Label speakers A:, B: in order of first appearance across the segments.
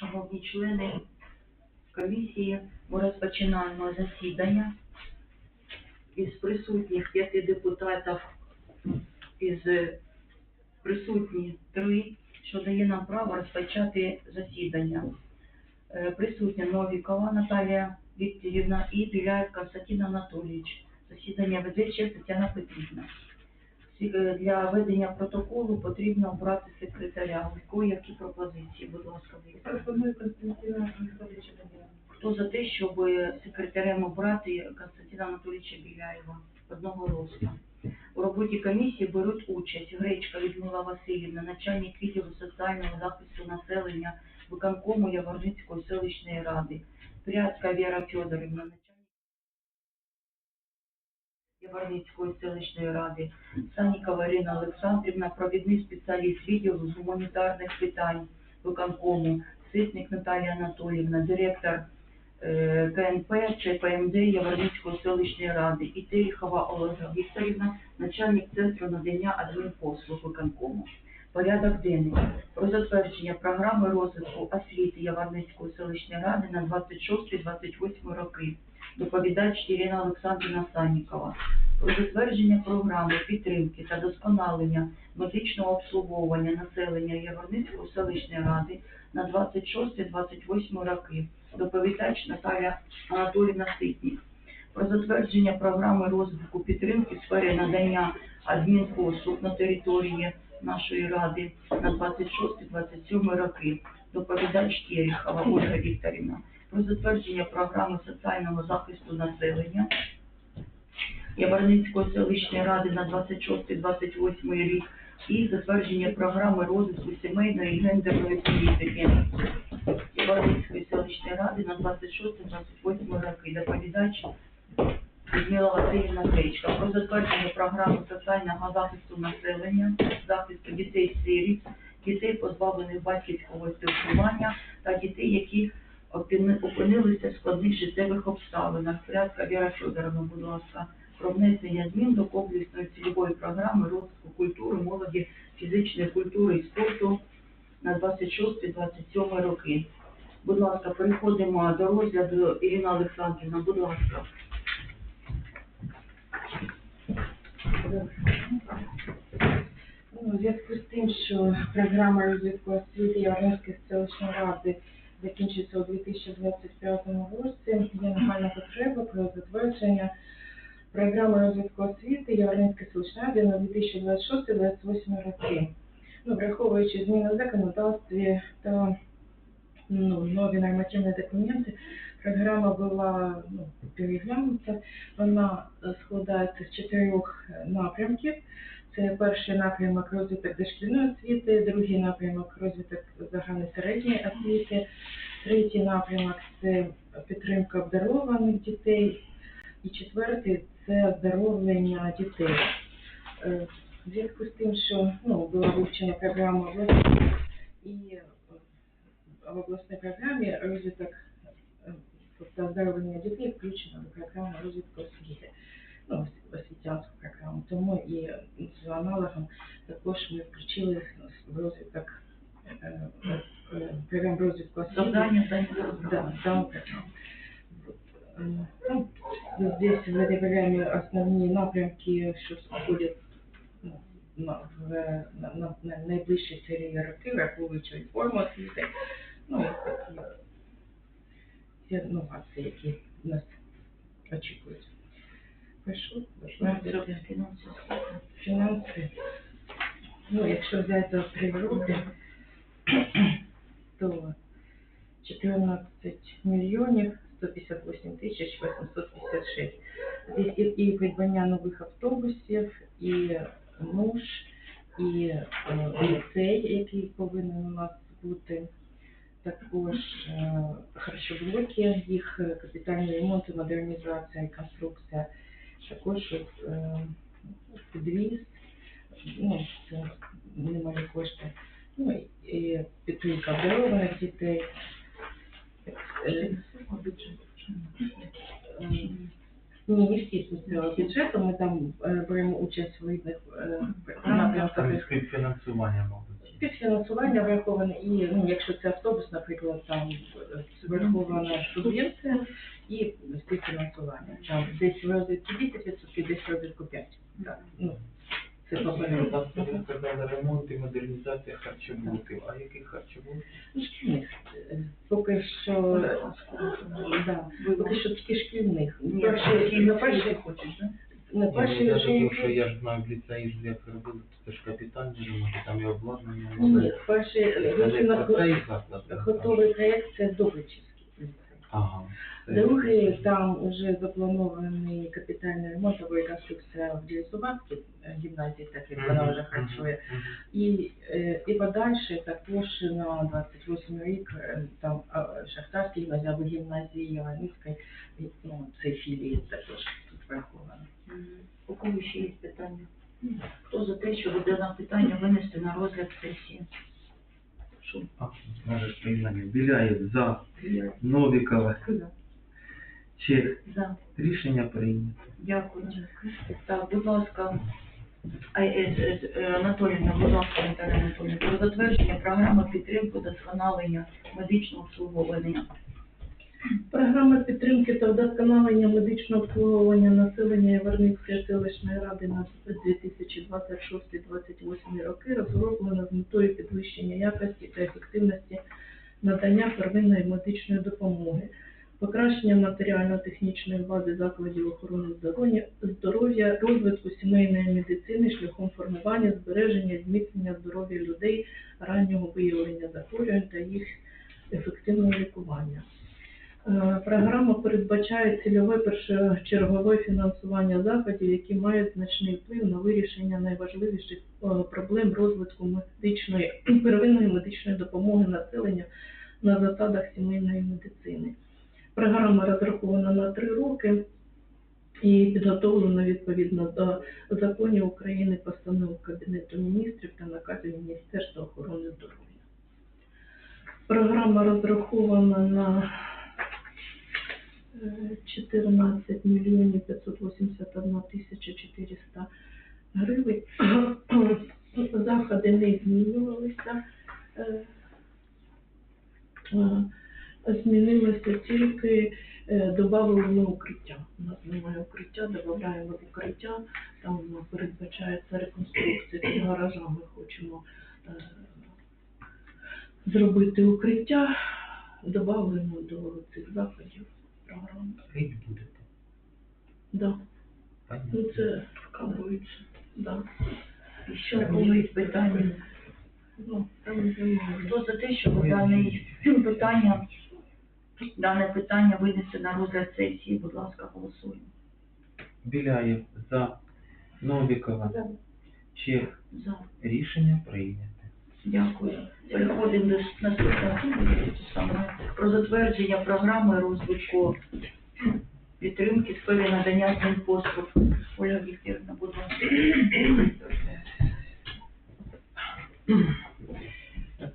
A: Шановні члени комісії, ми розпочинаємо засідання. Із присутніх п'яти депутатів із присутні три, що дає нам право розпочати засідання. Е, Присутня Новікова Наталія Вікторівна і Біляєв Константин Анатолійович. Засідання веде Тетяна Петрівна. Е, Для ведення протоколу потрібно обрати секретаря. У кого які пропозиції, будь ласка.
B: Пропоную Константина Анатолійовича Даніла.
A: Хто за те, щоб секретарем обрати Константина Анатолійовича Біляєва одного росту? У роботі комісії беруть участь Гречка Людмила Васильівна, начальник відділу соціального захисту населення виконкому Яворницької селищної ради, Прядська Віра Федорівна, Яворницької селищної ради, Санікова Ірина Олександрівна, провідний спеціаліст відділу з гуманітарних питань виконкому, Ситник Наталія Анатоліївна, директор е, КНП ЧПМД Яворницької селищної ради. І Терехова Олега Вікторівна, начальник центру надання адмінпослуг виконкому. Порядок денний. Про затвердження програми розвитку освіти Яворницької селищної ради на 26-28 роки. Доповідач Ірина Олександрівна Саннікова. Про затвердження програми підтримки та досконалення медичного обслуговування населення Яворницької селищної ради на 26-28 роки. Доповідач Наталя Анатоліївна Ситник. Про затвердження програми розвитку підтримки в сфері надання адмінпослуг на території нашої ради на 26-27 роки. Доповідач Терехова Ольга Вікторівна. Про затвердження програми соціального захисту населення Яворницької селищної ради на 26-28 рік і затвердження програми розвитку сімейної і гендерної політики Яворницької селищної ради на 26-28 роки. Доповідач Людмила Васильівна Гречка про затвердження програми соціального захисту населення, захисту дітей-сиріт, дітей, позбавлених батьківського спілкування та дітей, які опинилися в складних життєвих обставинах. Порядка Віра Федоровна, будь ласка, про внесення змін до комплексної цільової програми розвитку культури, молоді, фізичної культури і спорту на 26-27 роки. Будь ласка, переходимо до розгляду. Ірина Олександрівна, будь ласка.
B: Ну, у зв'язку з тим, що програма розвитку освіти Яворницької селищної ради закінчиться у 2025 році, є нагальна потреба про затвердження програми розвитку освіти Яворницької селищної ради на 2026-2028 роки. Ну, враховуючи зміни в законодавстві та ну, нові нормативні документи, програма була ну, переглянута. Вона е, складається з чотирьох е, напрямків. Це перший напрямок розвиток дошкільної освіти, другий напрямок розвиток загальної середньої освіти, третій напрямок це підтримка обдарованих дітей, і четвертий це оздоровлення дітей. Е, В зв'язку з тим, що ну, була вивчена програма розвитку і е, в обласній програмі розвиток е, тобто оздоровлення дітей включено до програми розвитку освіти ну, освітянську програму. Тому і з аналогом також ми включили в розвиток е, е, програм розвитку освіти.
A: Завдання за
B: Да, данную программу. Вот, э, Ну, вот здесь в этой программе основные напрямки, что входят ну, на, в, на, на, на найближчі серії роки, враховуючи реформу освіти, ну і такі ці інновації, які нас очікують. Прошу,
A: фінансові.
B: фінанси. Ну, якщо взяти три роки, то 14 мільйонів 158 тисяч 856. Здесь і, і придбання нових автобусів, і муж, і е, ліцей, який повинен у нас бути. Також е, харчоблоки, їх е, капітальний ремонт, і модернізація, і конструкція. Також е, підвіз, ну, це немалі кошти. Ну, і- підтримка обдарованих дітей. Ні, не всі з місцевого бюджету, ми там беремо участь в різних напрямках.
C: співфінансування, мабуть.
D: Співфінансування враховане, і ну, якщо це автобус, наприклад, там е, врахована субвенція і співфінансування. Там десь в розвитку 10%, десь в розвитку 5%. Так, ну, це попередньо.
C: ви сказали ремонт і модернізація харчоблоків. А яких харчоблоків?
D: Ну, шкільних. Поки що, да, поки що тільки шкільних. На перші,
A: хочеш, да?
D: На
C: Ні,
D: перші
C: ну, я думаю,
D: вже
C: що я ж знаю в ліцеї, як робили, це ж капітальний ремонт, і там і обладнання.
D: ні, на
C: про цей заклад. я
D: готовий проєкт, це Довбичівський ліцей.
C: Ага. Це-
D: Другий, там вже запланований капітальний ремонт або реконструкція в Лісуватській гімназії, так як вона вже харчує.
C: Мгм.
D: І, е, і подальше також на 28 рік е, там а, Шахтарській гімназії або гімназії Іваницької, і, ну, це філії також враховано.
A: У кого ще є питання? Хто за те, щоб дане питання винести на розгляд сесії?
E: А, Можеш прийняти. Біляєв за,
A: Є.
E: Новікова,
A: За.
E: Чех.
A: За.
E: Рішення прийнято.
A: Дякую. Так, будь ласка, а, е, е, Анатоліївна, будь ласка, Наталя Анатоліївна, про затвердження програми підтримки досконалення медичного обслуговування.
D: Програма підтримки та вдосконалення медичного обслуговування населення Яворницької селищної ради на 2026-2028 роки розроблена з метою підвищення якості та ефективності надання первинної медичної допомоги, покращення матеріально-технічної бази закладів охорони здоров'я- розвитку сімейної медицини шляхом формування, збереження, зміцнення здоров'я людей, раннього виявлення захворювань та їх ефективного лікування. Е, Програма передбачає цільове першочергове фінансування заходів, які мають значний вплив на вирішення найважливіших е, проблем розвитку медичної первинної медичної допомоги населення на засадах сімейної медицини. Програма розрахована на три роки і підготовлена відповідно до законів України, постанов Кабінету міністрів та наказів Міністерства охорони здоров'я. Програма розрахована на 14 мільйонів 581 тисяча 400 гривень. Заходи не змінювалися. Е, е, Змінилося тільки, е, додали укриття. У нас немає укриття, додаємо укриття, там передбачається реконструкція гаража, ми хочемо зробити укриття, додаємо до цих заходів
C: Рить будете.
D: Да.
C: Понятно.
D: Ну це вказується. Да.
A: І ще були питання.
D: Ну, там немає.
A: Хто за те, щоб дане питання, дане питання винести на розгляд сесії, будь ласка, голосуємо.
E: Біляєв за, Новікова,
D: Да.
E: Чех.
A: За.
E: Рішення прийнято.
A: Дякую. Переходимо до наступного пункту, про затвердження програми розвитку підтримки сфери надання адмінпослуг. Оля Вікторівна, будь ласка.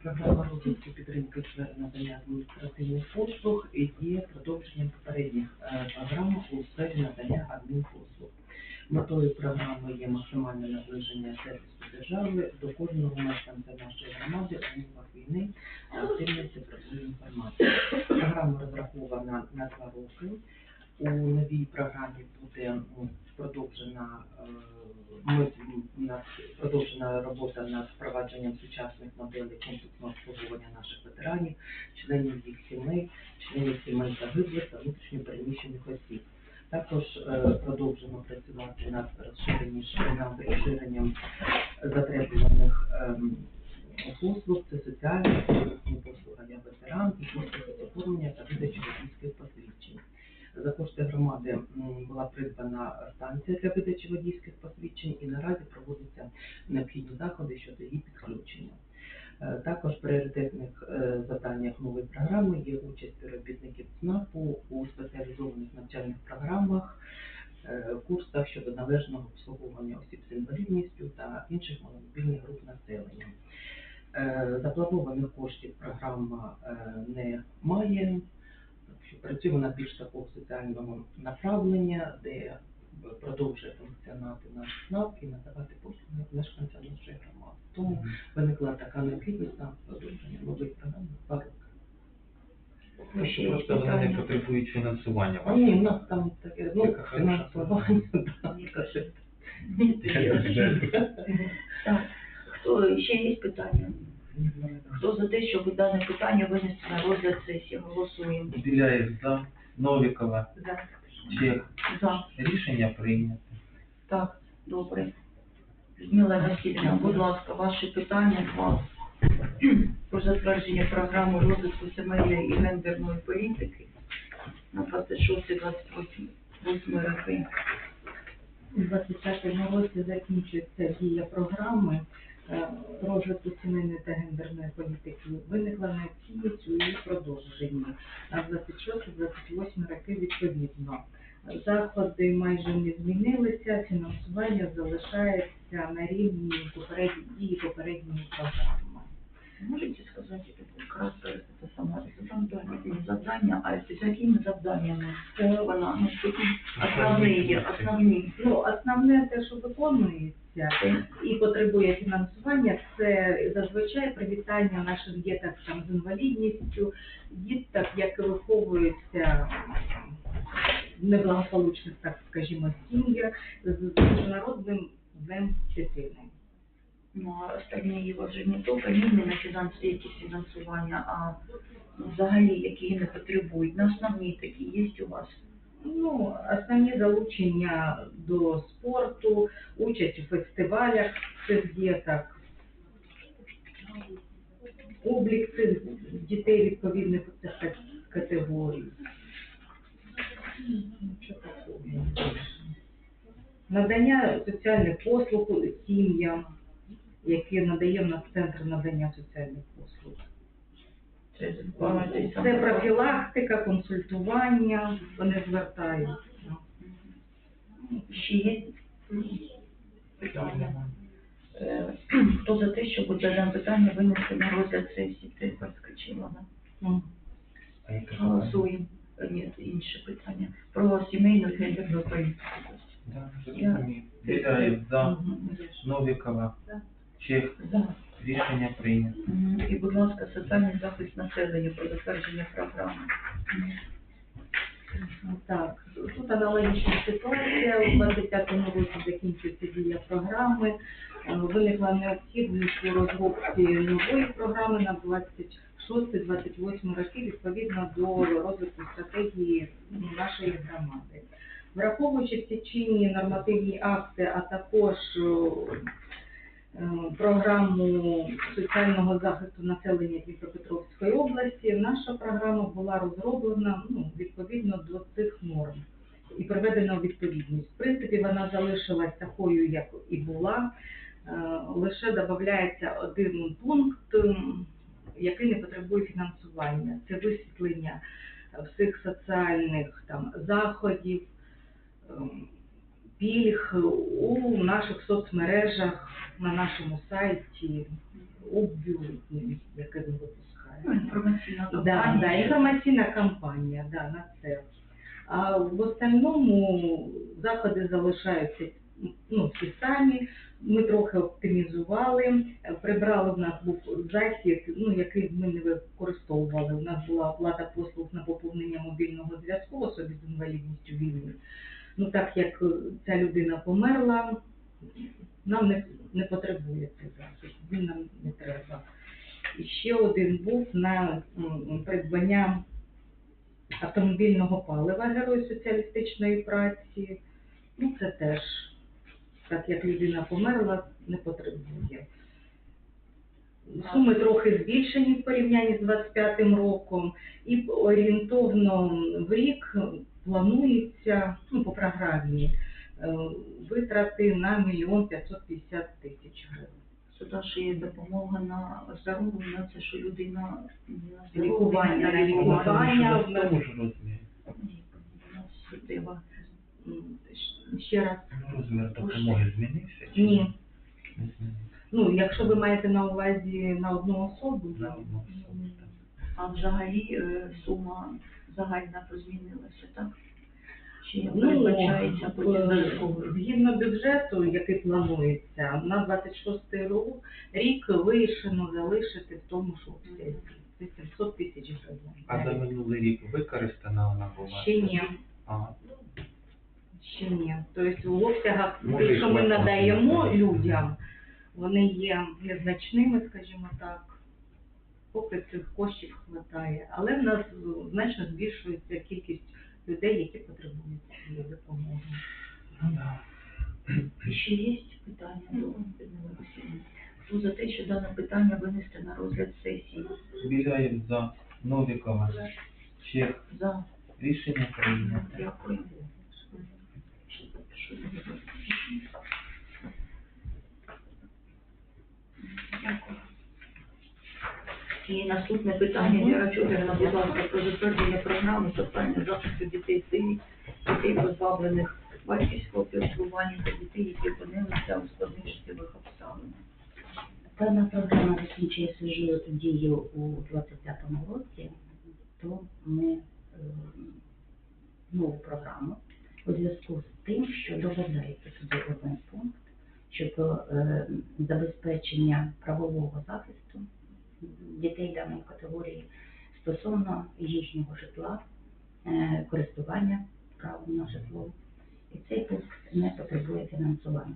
F: Програма розвитку підтримки сфери надання адміністративних послуг є продовженням попередніх е, програм у сфері надання адмінпослуг. Метою програми є максимальне наближення сервісу держави до кожного мешканця нашої громади у умовах війни активності простої інформації. Програма розрахована на два роки. У новій програмі буде продовжена е, продовжена робота над впровадженням сучасних моделей комплексного обслуговування наших ветеранів, членів їх сімей, членів сімей загиблих та внутрішньопереміщених осіб. Також е, продовжуємо працювати над розширенням, затребуваних ем, послуг, це соціальні послуги, для ветеран і послуги оформлення та видачі водійських посвідчень. За кошти громади була придбана станція для видачі водійських посвідчень і наразі проводяться необхідні заходи щодо її підключення. Е, Також пріоритетних е, завданнях нової програми є участь співробітників ЦНАПу у спеціалізованих навчальних програмах, е, курсах щодо належного обслуговування осіб з інвалідністю та інших маломобільних груп населення. Запланованих коштів програма не має, працюємо над більш такого соціального направлення, де продовжує функціонувати наш СНАП і надавати послуги мешканцям нашої громади. Тому виникла така необхідність на продовження нових програм на два роки.
A: Є
C: Просто вони не потребують фінансування.
F: А ні, у нас там таке, ну, фінансування.
A: Так, хто ще є питання? Хто за те, щоб дане питання винести на розгляд сесії? Голосуємо.
C: Біляєв за, Новікова,
A: За.
C: Чех.
A: За.
C: Рішення прийнято.
A: Так, добре. Людмила Васильівна, будь ласка, ваші питання два. Про затвердження програми розвитку сімейної і гендерної політики на 26-28 роки.
G: У 25 році закінчується дія програми розвитку сімейної та гендерної політики. Виникла необхідність у її продовженні на 26-28 роки відповідно. Заходи майже не змінилися, фінансування залишається на рівні попередньої попередньої програми.
A: Можете сказати вкратце це саме завдання, не завдання, а з якими завданнями
G: Е,
A: вона, ну, основні основні.
G: Ну, основне те, що виконується і потребує фінансування, це зазвичай привітання наших діток там з інвалідністю, діток, які виховуються в неблагополучних, так скажімо, сім'ях з міжнародним днем дитини.
A: Ну, а остальні його вже не тільки не на фінансові якісь фінансування, а взагалі, які не потребують. На основні такі є у вас.
G: Ну, основні залучення до спорту, участь у фестивалях цих діток, облік цих дітей відповідних цих категорій. Надання соціальних послуг сім'ям, які надає в центр надання соціальних послуг.
A: Це
G: профілактика, консультування, вони звертаються.
A: Ще є питання. Е, Хто за те, щоб дане питання винести на розгляд сесії? Це проскочила, да?
G: Мгм.
C: А яке
A: Голосуємо. Ні, інше питання. Про сімейну гендерну політику.
C: питання? Да, зрозумів. За, Новікова,
A: Да.
C: Чех.
A: За.
C: Рішення прийнято.
A: Мгм. І, будь ласка, соціальний захист населення про затвердження програми.
G: Так, тут аналогічна ситуація. У 25-му році закінчується дія програми. Е, Виникла необхідність у розробці нової програми на 26-28 роки відповідно до розвитку стратегії нашої громади. Враховуючи всі чинні нормативні акти, а також е, програму соціального захисту населення Дніпропетровської області, наша програма була розроблена ну, відповідно до цих норм і приведена у відповідність. В принципі, вона залишилась такою, як і була. Е, Лише додається один пункт, який не потребує фінансування. Це висвітлення всіх соціальних там заходів, ем, пільг у наших соцмережах, на нашому сайті, у бюлетні, яке ми
A: Ну,
G: випускаємо.
A: інформаційна
G: Да, да, інформаційна кампанія, да, на це. А в остальному заходи залишаються ну, ті самі. Ми трохи оптимізували, прибрали в нас був захід, ну який ми не використовували. У нас була оплата послуг на поповнення мобільного зв'язку особі з інвалідністю вільні. Ну так як е, ця людина померла, нам не, не потребує захід, він нам не треба. І ще один був на придбання автомобільного палива Герой соціалістичної праці. Ну, це теж, так як людина померла, не потребує. Суми трохи збільшені в порівнянні з 25-м роком, і орієнтовно в рік планується ну, по програмі е, витрати на мільйон 550 тисяч гривень.
A: Сюди ще є допомога на оздоровлення, це що людина на
G: Лікування, на лікування. Ще раз.
C: Розмір допомоги змінився? чи
G: Ні. Ну, якщо ви маєте на увазі на одну особу,
C: На
G: то
C: одну особу.
A: А взагалі е, сума загальна позмінилася, так? Чи
F: Ну,
A: передбачається потім
F: е,
A: додатковий?
F: Згідно бюджету, який планується, на 26 рік, рік вирішено залишити в тому ж обсязі. Це 700 тисяч
B: А за минулий рік використана вона була?
F: Ще ні,
B: А,
F: ще ні. Тобто в обсягах,
B: Може,
F: тих, що ми
B: і
F: надаємо людям, вони є незначними, скажімо так. Поки цих коштів вистачає. Але в нас е, значно збільшується кількість людей, які потребують цієї допомоги.
B: ну да.
A: Ще є питання до Хто за те, що дане питання винести на розгляд сесії?
C: Біляєв за. Новікова. Чех.
A: За.
C: Рішення прийнято.
A: Дякую. Дякую. І наступне питання, Віра Федорівна, будь ласка, про затвердження програми соціального захисту дітей сиріт, дітей позбавлених батьківського піклування та дітей, які опинилися у складних життєвих обставинах.
H: Дана програма закінчує свою дію у 25-му році, то ми е, нову програму у зв'язку з тим, що додається туди один пункт щодо е, забезпечення правового захисту дітей даної категорії стосовно їхнього житла, е, користування правом на житло. І цей пункт не потребує фінансування.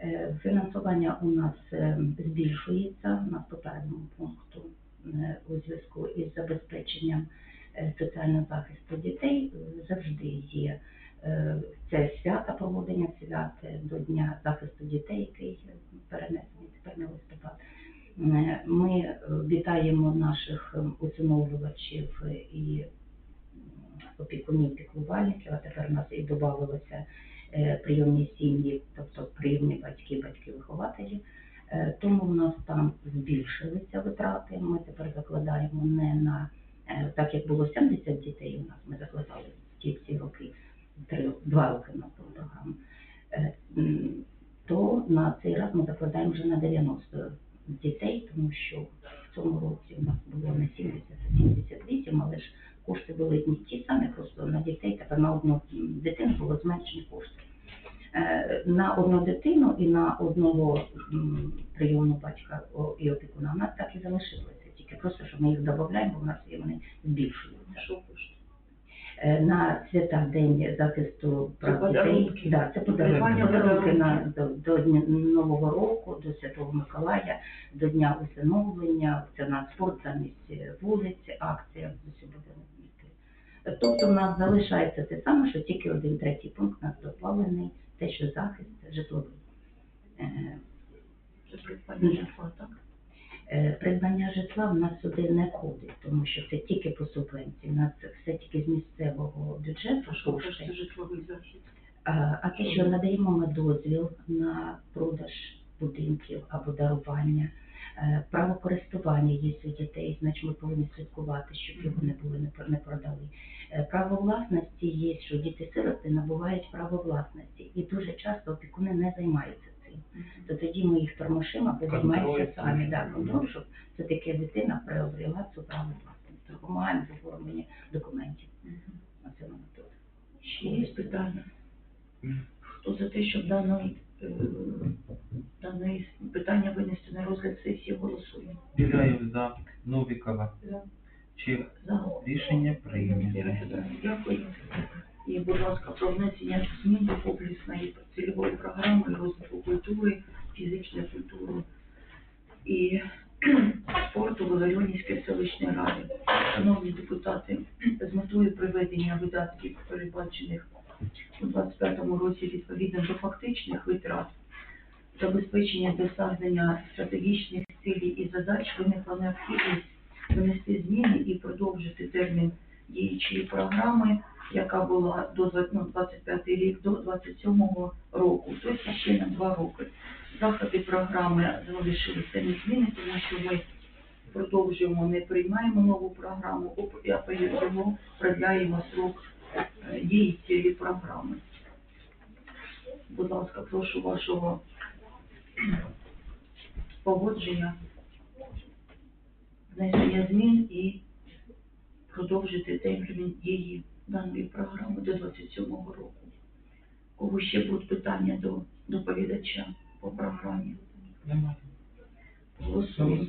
H: Е, Фінансування у нас е, збільшується на попередньому пункту у зв'язку із забезпеченням соціального захисту дітей. Завжди є це свята проводення свят до Дня захисту дітей, який е, перенесений тепер на листопад. Е, Ми е, вітаємо наших е, усиновлювачів е, і опікунів, піклувальників, а тепер у нас і додавалося е, прийомні сім'ї, тобто прийомні батьки, батьки-вихователі. Тому в нас там збільшилися витрати. Ми тепер закладаємо не на так, як було 70 дітей у нас, ми закладали всі роки, три, два роки на ту програму. То на цей раз ми закладаємо вже на 90 дітей, тому що в цьому році у нас було не 70, а 78, але ж кошти були не ті самі, просто на дітей, тепер на одну дитину було зменшені кошти. Е, На одну дитину і на одного прийомного батька і опікуна у нас так і залишилося, тільки просто, що ми їх додаємо, бо в нас є вони збільшуються. Е, На свята День захисту прав
A: Це
H: дітей,
A: подарунки.
H: да, це подарунки,
A: Придбання
H: подарунки на, до, до Дня Нового року, до Святого Миколая, до Дня усиновлення, це на спорт замість е, вулиць, акція з усім будемо йти. Е, Тобто в нас залишається те саме, що тільки один третій пункт у нас доданий, те, що захист житловий. Е,
A: Це житла, так?
H: Е, Придбання житла в нас сюди не входить, тому що це тільки по субвенції. У нас все тільки з місцевого бюджету
A: А що житловий захід?
H: А, те, що надаємо ми дозвіл на продаж будинків або дарування, е, право користування є у дітей, значить ми повинні слідкувати, щоб його не були не про- не продали. Е, Право власності є, що діти-сироти набувають право власності, і дуже часто опікуни не займаються цим. То тоді ми їх тормошимо, або
C: Контроль.
H: займаємося самі, да, контроль, щоб все-таки дитина приобрела цю право власності. Допомагаємо в оформленні документів на цьому методу.
A: Ще є питання? Хто за те, щоб дане, е, дане питання винести на розгляд сесії, голосує.
C: Біляєв за. Новікова.
A: За. За.
C: Рішення прийнято.
A: Дякую. І, будь ласка, про внесення змін до комплексної цільової програми розвитку культури, фізичної культури і спорту Володимирської селищної ради. Шановні депутати, з метою приведення видатків, передбачених у 2025 році відповідно до фактичних витрат, забезпечення досягнення стратегічних цілей і задач виникла необхідність внести зміни і продовжити термін діючої програми, яка була до ну, 25 рік до 27 року, тобто ще на два роки. Заходи програми залишилися не зміни, тому що ми продовжуємо, не приймаємо нову програму, а перейдемо, продляємо срок е, дії цієї програми. Будь ласка, прошу вашого погодження, внесення змін і продовжити термін дії даної програми до 27-го року. Кого ще будуть питання до доповідача по програмі?
C: Немає.
A: Голосуємо.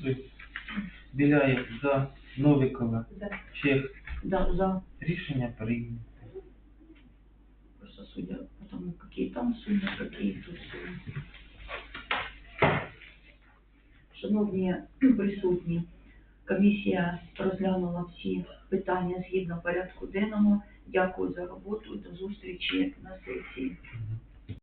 C: Біляєв за. Новікова.
H: За.
C: Чех.
A: Да, за.
C: Рішення прийнято.
A: Просто судя по тому, какие там суммы, какие тут суммы. Шановні присутні, комісія розглянула всі питання згідно порядку денного. Дякую за роботу. До зустрічі на сесії.